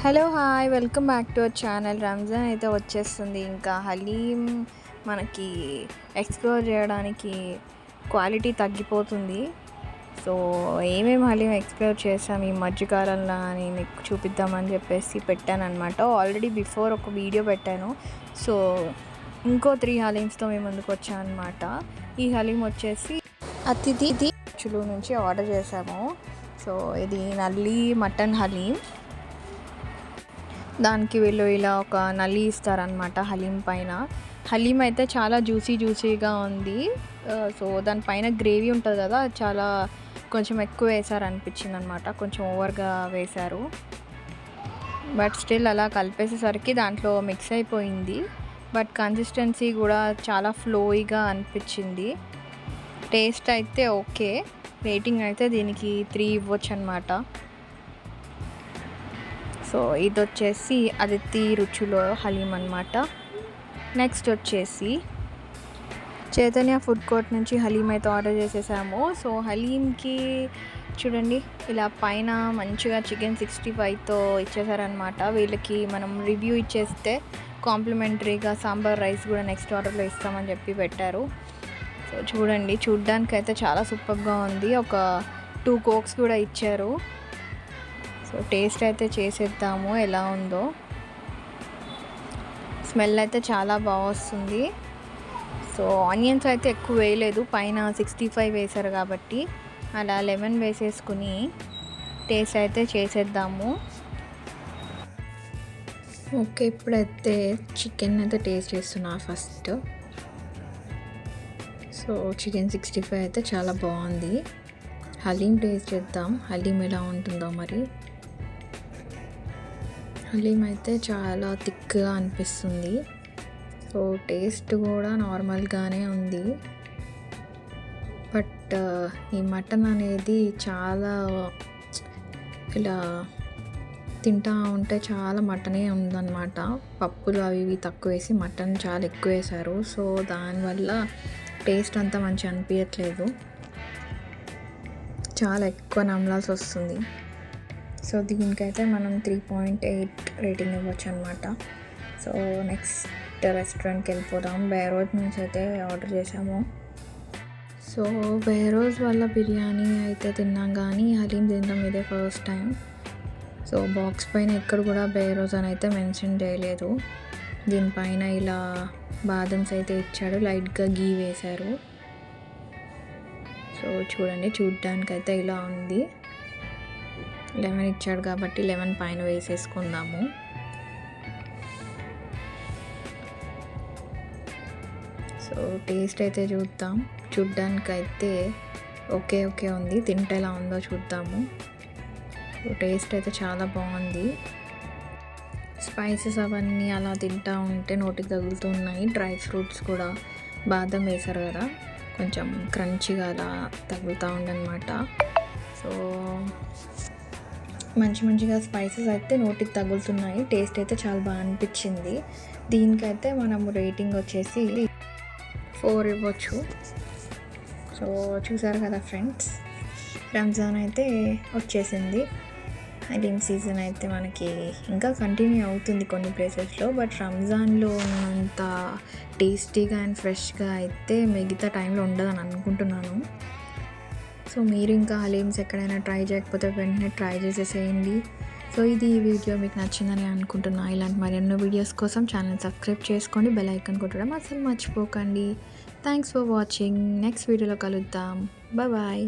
Hello hi welcome back to our channel. Ramzan అయితే వచ్చేస్తుంది. ఇంకా హలీం మనకి ఎక్స్ప్లోర్ చేయడానికి క్వాలిటీ తగ్గిపోతుంది. సో ఏమేమి హలీం ఎక్స్ప్లోర్ చేసాం ఈ మధ్యకాలంలో అని మీకు చూపిద్దామని చెప్పేసి పెట్టాను అనమాట ఆల్రెడీ బిఫోర్ ఒక వీడియో పెట్టాను. సో ఇంకో త్రీ హలీమ్స్తో మేము ముందుకు వచ్చాం అనమాట ఈ హలీం వచ్చేసి అతిథి ఖర్చులు నుంచి ఆర్డర్ చేసాము సో ఇది నల్లి మటన్ హలీం. దానికి వీళ్ళు ఇలా ఒక నల్లి ఇస్తారనమాట హలీం పైన. హలీం అయితే చాలా జ్యూసీ జ్యూసీగా ఉంది. సో దానిపైన గ్రేవీ ఉంటుంది కదా చాలా కొంచెం ఎక్కువ వేసారు అనిపించింది అనమాట కొంచెం ఓవర్గా వేశారు. బట్ స్టిల్ అలా కలిపేసేసరికి దాంట్లో మిక్స్ అయిపోయింది. బట్ కన్సిస్టెన్సీ కూడా చాలా ఫ్లోయిగా అనిపించింది. టేస్ట్ అయితే ఓకే. రేటింగ్ అయితే దీనికి త్రీ ఇవ్వచ్చు అనమాట సో ఇది వచ్చేసి అదితి రుచిలో హలీం అనమాట నెక్స్ట్ వచ్చేసి చైతన్య ఫుడ్ కోర్ట్ నుంచి హలీం అయితే ఆర్డర్ చేసేసాము. సో హలీంకి చూడండి ఇలా పైన మంచిగా చికెన్ సిక్స్టీ ఫైవ్తో ఇచ్చేసారనమాట వీళ్ళకి మనం రివ్యూ ఇచ్చేస్తే కాంప్లిమెంటరీగా సాంబార్ రైస్ కూడా నెక్స్ట్ ఆర్డర్లో ఇస్తామని చెప్పి పెట్టారు. సో చూడండి చూడ్డానికి అయితే చాలా సూపర్గా ఉంది. ఒక టూ కోక్స్ కూడా ఇచ్చారు. సో టేస్ట్ అయితే చేసేద్దాము ఎలా ఉందో. స్మెల్ అయితే చాలా బాగా వస్తుంది. సో ఆనియన్స్ అయితే ఎక్కువ వేయలేదు పైన సిక్స్టీ ఫైవ్ వేశారు కాబట్టి. అలా లెమన్ వేసేసుకుని టేస్ట్ అయితే చేసేద్దాము. ఓకే ఇప్పుడైతే చికెన్ అయితే టేస్ట్ చేస్తున్నా first. So chicken sixty five అయితే చాలా బాగుంది. హలీం టేస్ట్ చేద్దాం. హలీం ఎలా ఉంటుందో మరి. హలీం అయితే చాలా థిక్గా అనిపిస్తుంది. సో టేస్ట్ కూడా నార్మల్గానే ఉంది. బట్ ఈ మటన్ అనేది చాలా ఇలా తింటా ఉంటే చాలా మటనే ఉందన్నమాట. పప్పులు అవి ఇవి తక్కువ వేసి మటన్ చాలా ఎక్కువ వేశారు. సో దానివల్ల టేస్ట్ అంతా మంచిగా అనిపించట్లేదు చాలా ఎక్కువ నమ్మలాల్సి వస్తుంది. సో దీనికైతే మనం త్రీ పాయింట్ ఎయిట్ రేటింగ్ ఇవ్వచ్చు అనమాట సో నెక్స్ట్ రెస్టారెంట్కి వెళ్ళిపోదాం. బేరోజ్ నుంచి అయితే ఆర్డర్ చేసాము సో బేరోజ్ వల్ల బిర్యానీ అయితే తిన్నాం కానీ హలీం తినడం ఇదే ఫస్ట్ టైం సో బాక్స్ పైన ఎక్కడ కూడా బేరోజ్ అని అయితే మెన్షన్ చేయలేదు. దీనిపైన ఇలా బాదమ్స్ అయితే ఇచ్చాడు లైట్గా గీ వేశారు. సో చూడండి చూడ్డానికి అయితే ఇలా ఉంది. లెమన్ ఇచ్చాడు కాబట్టి లెమన్ పైన వేసేసుకుందాము. సో టేస్ట్ అయితే చూద్దాం. చూడ్డానికైతే అయితే ఓకే ఓకే ఉంది. తింటే ఎలా ఉందో చూద్దాము. టేస్ట్ అయితే చాలా బాగుంది. స్పైసెస్ అవన్నీ అలా తింటా ఉంటే నోటికి తగులుతున్నాయి. డ్రై ఫ్రూట్స్ కూడా బాదం వేశారు కదా కొంచెం క్రంచిగా అలా తగులుతూ ఉండనమాట సో మంచి మంచిగా స్పైసెస్ అయితే నోటికి తగులుతున్నాయి. టేస్ట్ అయితే చాలా బాగా అనిపించింది. దీనికైతే మనం రేటింగ్ వచ్చేసి ఫోర్ ఇవ్వచ్చు. సో చూసారు కదా ఫ్రెండ్స్? రంజాన్ అయితే వచ్చేసింది. హలీం సీజన్ అయితే మనకి ఇంకా కంటిన్యూ అవుతుంది కొన్ని ప్లేసెస్లో. బట్ రంజాన్లో ఉన్నంత టేస్టీగా అండ్ ఫ్రెష్గా అయితే మిగతా టైంలో ఉండదని అనుకుంటున్నాను. సో మీరు ఇంకా హలీమ్స్ ఎక్కడైనా ట్రై చేయకపోతే వెంటనే ట్రై చేసేసేయండి. సో ఇది ఈ వీడియో మీకు నచ్చిందని అనుకుంటున్నా. ఇలాంటి మరెన్నో వీడియోస్ కోసం ఛానల్ సబ్స్క్రైబ్ చేసుకోండి. బెల్ ఐకాన్ కొట్టడం అసలు మర్చిపోకండి. థ్యాంక్స్ ఫర్ వాచింగ్ నెక్స్ట్ వీడియోలో కలుద్దాం. Bye bye